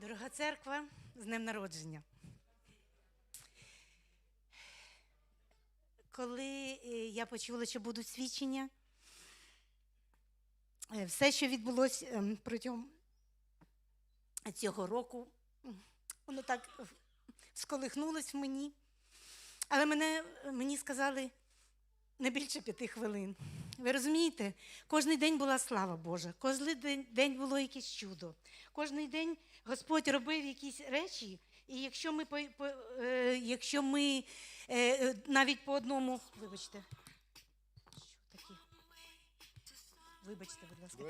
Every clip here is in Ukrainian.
Дорога церква, з днем народження. Коли е, я почула, що будуть свідчення, е, все, що відбулося ем, протягом цього року, воно так е, сколихнулось в мені. Але мене, мені сказали не більше п'яти хвилин. Ви розумієте, кожний день була слава Божа, кожен день, було якесь чудо. Кожний день Господь робив якісь речі, і якщо ми, е, якщо ми е, е, навіть по одному, вибачте, що таке? Вибачте, будь ласка.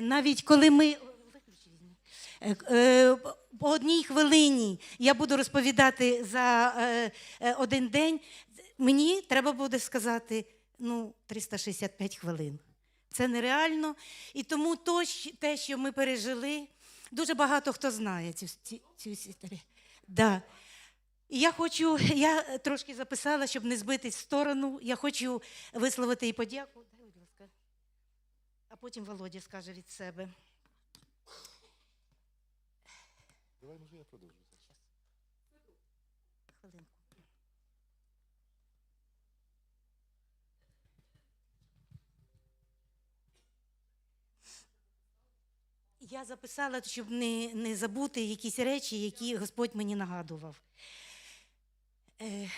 Навіть коли ми. По одній хвилині я буду розповідати за один день. Мені треба буде сказати ну, 365 хвилин. Це нереально. І тому то, те, що ми пережили, дуже багато хто знає цю, ці- цю. Да. І я хочу, я трошки записала, щоб не збитись в сторону. Я хочу висловити і подяку. Дай, будь ласка. А потім Володя скаже від себе. Давай, може, я продовжу. Хвилинку. Я записала, щоб не, не забути якісь речі, які Господь мені нагадував. Е,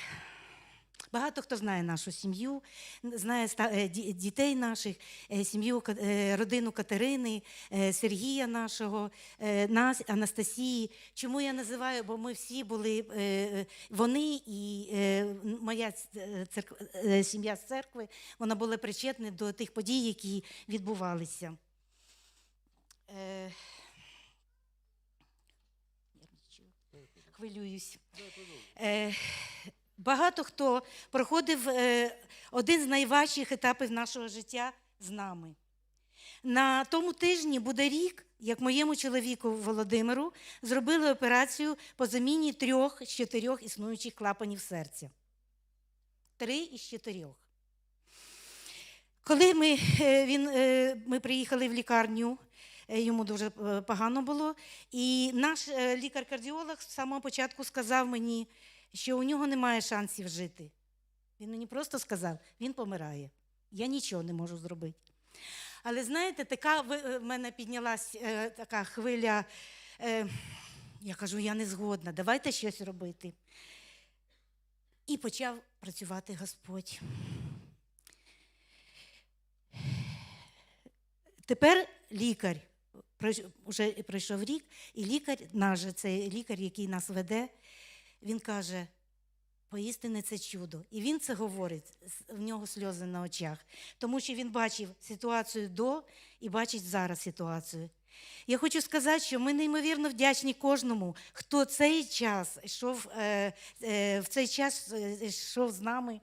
Багато хто знає нашу сім'ю, знає е, ді- дітей наших, е, сім'ю е, родину Катерини, Сергія нашого, нас, Анастасії. Чому я називаю? Бо ми всі були вони і моя сім'я з церкви, вона була причетна до тих подій, які відбувалися. Е, Хвилююсь. Е, Багато хто проходив е, один з найважчих етапів нашого життя з нами. На тому тижні буде рік, як моєму чоловіку Володимиру зробили операцію по заміні трьох з чотирьох існуючих клапанів серця. Три із чотирьох. Коли ми, е, він, е, ми приїхали в лікарню, йому дуже е, погано було, і наш е, лікар-кардіолог з самого початку сказав мені, що у нього немає шансів жити. Він мені просто сказав, він помирає. Я нічого не можу зробити. Але знаєте, така е, в мене піднялась е, така хвиля. Е, я кажу, я не згодна, давайте щось робити. І почав працювати Господь. Тепер лікар, вже пройшов рік, і лікар, наш цей лікар, який нас веде, він каже: поістине це чудо. І він це говорить, в нього сльози на очах, тому що він бачив ситуацію до і бачить зараз ситуацію. Я хочу сказати, що ми неймовірно вдячні кожному, хто цей час йшов, е, е, в цей час е, йшов з нами.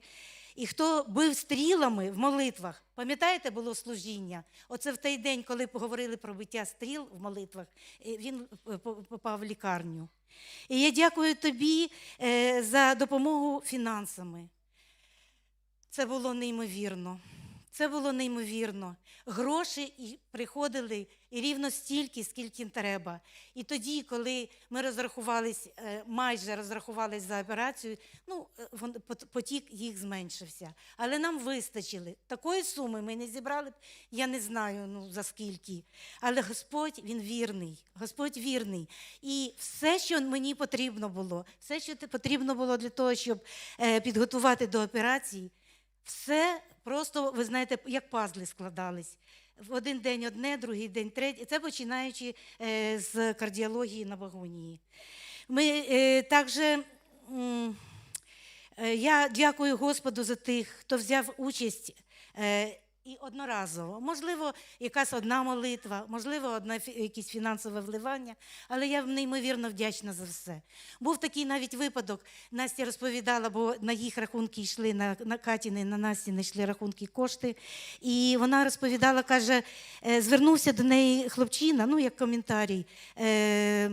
І хто бив стрілами в молитвах, пам'ятаєте, було служіння? Оце в той день, коли поговорили про биття стріл в молитвах, е, він е, попав в лікарню. І я дякую тобі е, за допомогу фінансами. Це було неймовірно. Це було неймовірно. Гроші приходили рівно стільки, скільки треба. І тоді, коли ми розрахувались, е, майже розрахувались за операцію, ну, е, потік їх зменшився. Але нам вистачили. Такої суми ми не зібрали я не знаю ну, за скільки. Але Господь він вірний. Господь вірний. І все, що мені потрібно було, все, що потрібно було для того, щоб е, підготувати до операції, все просто, ви знаєте, як пазли складались. В один день одне, другий день третє. Це починаючи е, з кардіології на вагонії. Ми е, також. е, Я дякую Господу за тих, хто взяв участь і одноразово. Можливо, якась одна молитва, можливо, одне фі- якесь фінансове вливання, але я неймовірно вдячна за все. Був такий навіть випадок. Настя розповідала, бо на їх рахунки йшли на, на Катіни, на Насті не йшли рахунки кошти. І вона розповідала, каже, е, звернувся до неї хлопчина, ну як коментарій. Е,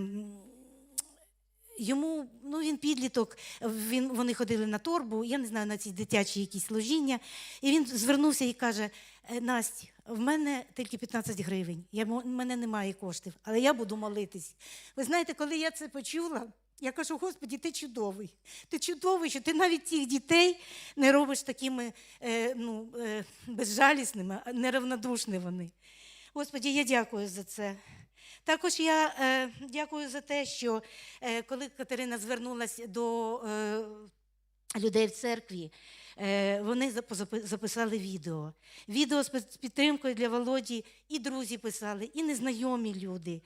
йому, ну він підліток, він, вони ходили на торбу, я не знаю, на ці дитячі якісь служіння. І він звернувся і каже: «Е, Настя, в мене тільки 15 гривень, я, в мене немає коштів, але я буду молитись. Ви знаєте, коли я це почула, я кажу, Господі, ти чудовий. Ти чудовий, що ти навіть цих дітей не робиш такими е, ну, е, безжалісними, неравнодушні вони. Господі, я дякую за це. Також я е, дякую за те, що е, коли Катерина звернулася до е, людей в церкві, е, вони запи- запи- записали відео. Відео з підтримкою для Володі і друзі писали, і незнайомі люди.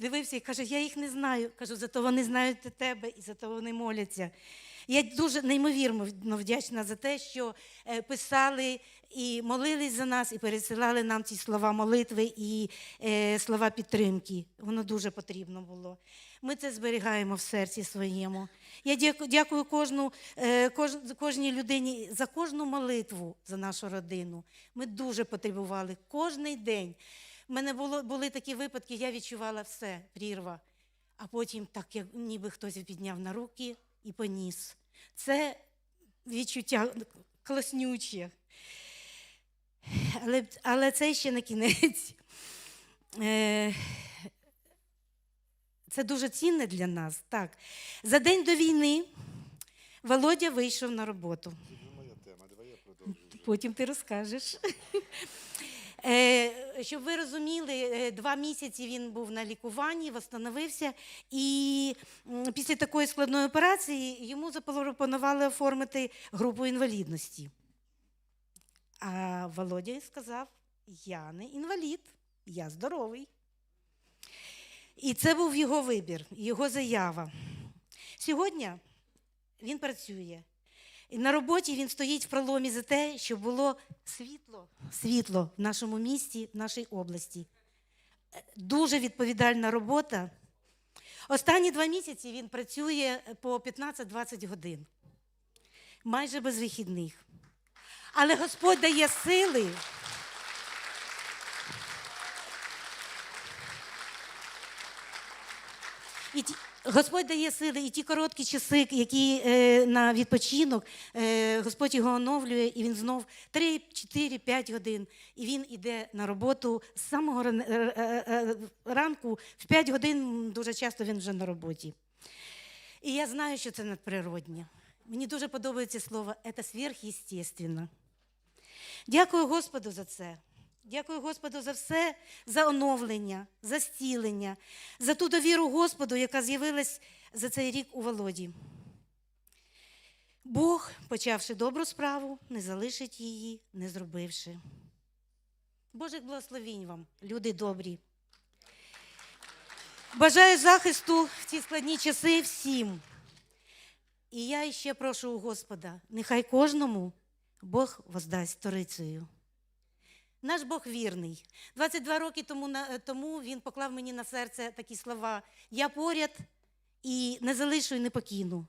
Дивився і каже, я їх не знаю. Кажу, зато вони знають тебе і зато вони моляться. Я дуже неймовірно вдячна за те, що е, писали і молились за нас, і пересилали нам ці слова молитви і е, слова підтримки. Воно дуже потрібно було. Ми це зберігаємо в серці своєму. Я дякую кожну, е, кож, кожній людині за кожну молитву за нашу родину. Ми дуже потребували кожний день. У мене було, були такі випадки, я відчувала все, прірва. А потім, так як ніби хтось підняв на руки і поніс. Це відчуття класнюче. Але, але це ще не кінець. Е, Це дуже цінне для нас. Так. За день до війни Володя вийшов на роботу. Це моя тема, давай я продовжу. Потім ти розкажеш. Е, Щоб ви розуміли, е, два місяці він був на лікуванні, встановився, і після такої складної операції йому запропонували оформити групу інвалідності. А Володя сказав: я не інвалід, я здоровий. І це був його вибір, його заява. Сьогодні він працює. І на роботі він стоїть в проломі за те, щоб було світло, світло в нашому місті, в нашій області. Е, Дуже відповідальна робота. Останні два місяці він працює по 15-20 годин, майже без вихідних. Але Господь дає сили. І ті, Господь дає сили, і ті короткі часи, які е, на відпочинок, е, Господь його оновлює, і він знов 3, 4, 5 годин. І він іде на роботу з самого е, е, е, ранку, в 5 годин дуже часто він вже на роботі. І я знаю, що це надприроднє. Мені дуже подобається слово «це сверхъестественно». Дякую Господу за це. Дякую Господу за все, за оновлення, за зцілення, за ту довіру Господу, яка з'явилась за цей рік у Володі. Бог, почавши добру справу, не залишить її, не зробивши. Божих благословінь вам, люди добрі. Бажаю захисту в ці складні часи всім. І я ще прошу у Господа, нехай кожному Бог воздасть сторицею. Наш Бог вірний. 22 роки тому, тому він поклав мені на серце такі слова: Я поряд і не залишу і не покину.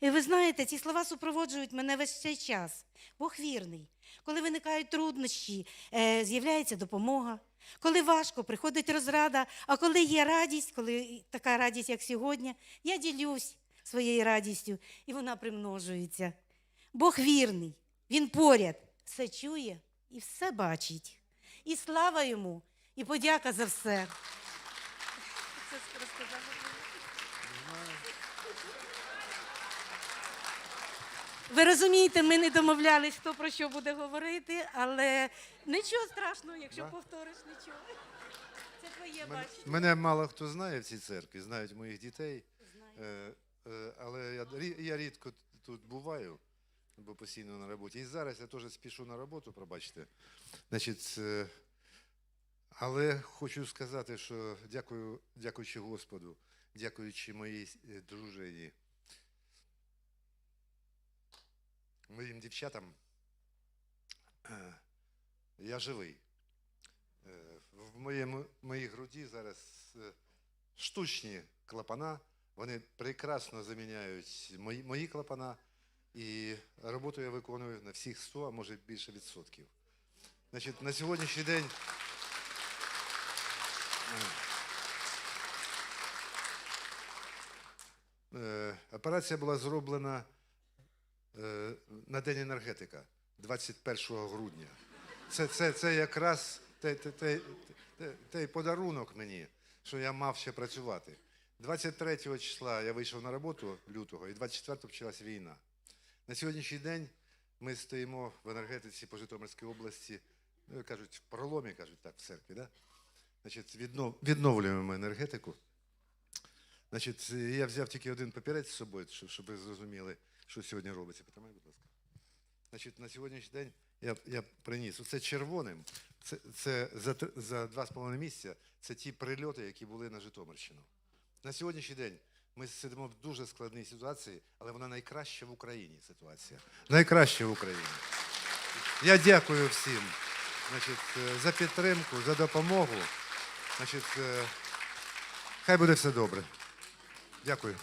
І ви знаєте, ці слова супроводжують мене весь цей час. Бог вірний. Коли виникають труднощі, е, з'являється допомога. Коли важко, приходить розрада, а коли є радість, коли така радість, як сьогодні, я ділюсь своєю радістю, і вона примножується. Бог вірний, Він поряд, все чує і все бачить. І слава йому, і подяка за все. Ви розумієте, ми не домовлялись, хто про що буде говорити, але нічого страшного, якщо повториш нічого. Це твоє бачення. мене мало хто знає в цій церкві, знають моїх дітей. Е, е, але я, я рідко тут буваю, бо постійно на роботі. І зараз я теж спішу на роботу, пробачте. Значить, е, але хочу сказати, що дякую, дякуючи Господу, дякуючи моїй е, дружині, моїм дівчатам, е, я живий. В моєму, моїй груді зараз штучні клапана, вони прекрасно заміняють мої, мої клапана, і роботу я виконую на всіх 100, а може більше відсотків. Значить, на сьогоднішній день. е, Операція була зроблена е, на День енергетика 21 грудня. Це, це, це якраз той, той, той, той, подарунок мені, що я мав ще працювати. 23 числа я вийшов на роботу лютого, і 24 почалась війна. На сьогоднішній день ми стоїмо в енергетиці по Житомирській області, ну, кажуть, в проломі, кажуть так, в церкві. Да? Значить, віднов, відновлюємо енергетику. Значить, я взяв тільки один папірець з собою, щоб, ви зрозуміли, що сьогодні робиться. Потримай, будь ласка. Значить, на сьогоднішній день я, я приніс. Оце червоним, це, це за, за два з половиною місяця, це ті прильоти, які були на Житомирщину. На сьогоднішній день ми сидимо в дуже складній ситуації, але вона найкраща в Україні ситуація. Найкраща в Україні. Я дякую всім значить, е, за підтримку, за допомогу. Значить, е, хай буде все добре. Дякую.